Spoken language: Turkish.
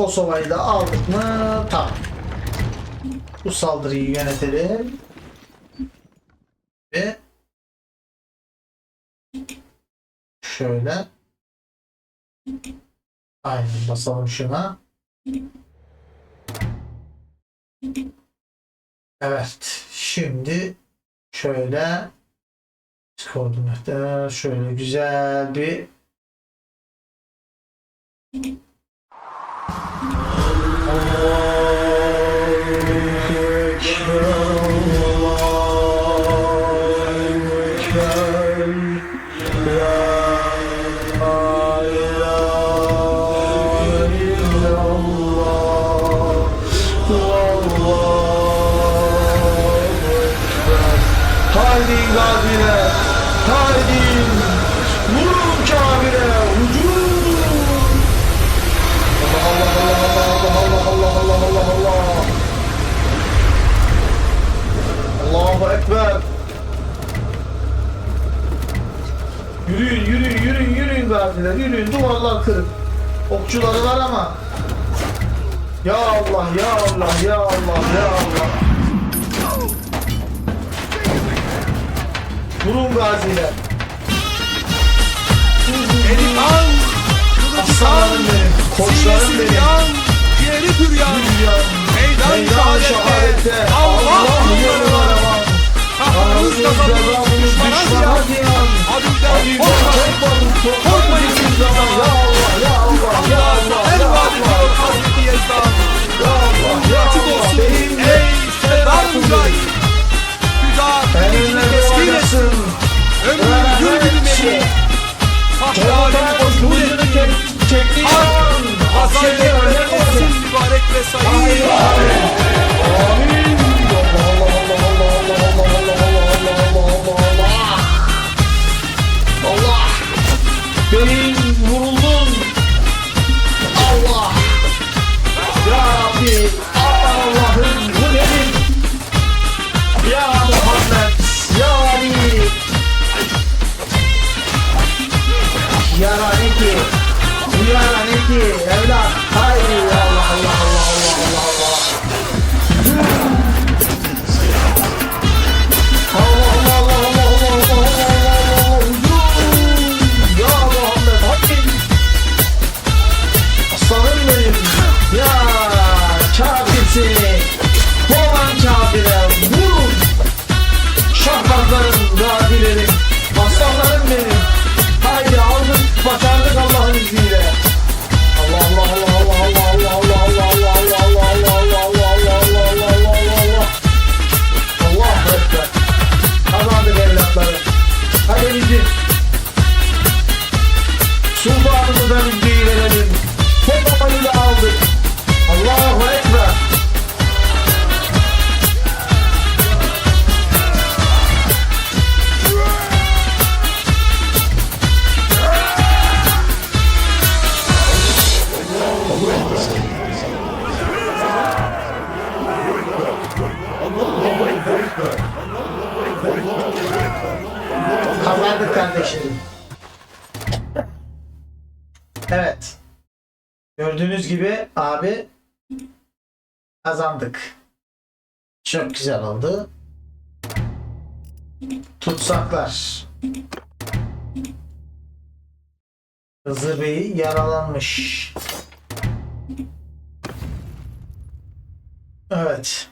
Kosova'yı da aldık mı? Tamam. Bu saldırıyı yönetelim. Ve şöyle aynen basalım şuna. Evet. Şimdi şöyle koordinatlar şöyle güzel bir Haydi gaziler, haydi vurun kafire, hücum! Allah Allah Allah Allah Allah Allah Allah Allah Allah Allahu Ekber Yürüyün yürüyün yürüyün yürüyün gaziler yürüyün duvarlar kırık Okçuları var ama Ya Allah ya Allah ya Allah ya Allah Vurun gaziler. Beni kan, aslanlarım benim, koçlarım benim. Yan, ciğeri püryan, meydan, meydan şehadette, Allah yolunu araman. Hakkımızda zaman düşmana ziyan, adilden Allah'ım bu? Ya Muhammed, ya Ali. Ya Raniki, ya Raniki, evlat, haydi. Kazandık kardeşim. Evet. Gördüğünüz gibi abi kazandık. Çok güzel oldu. Tutsaklar. Hızır Bey yaralanmış. Evet.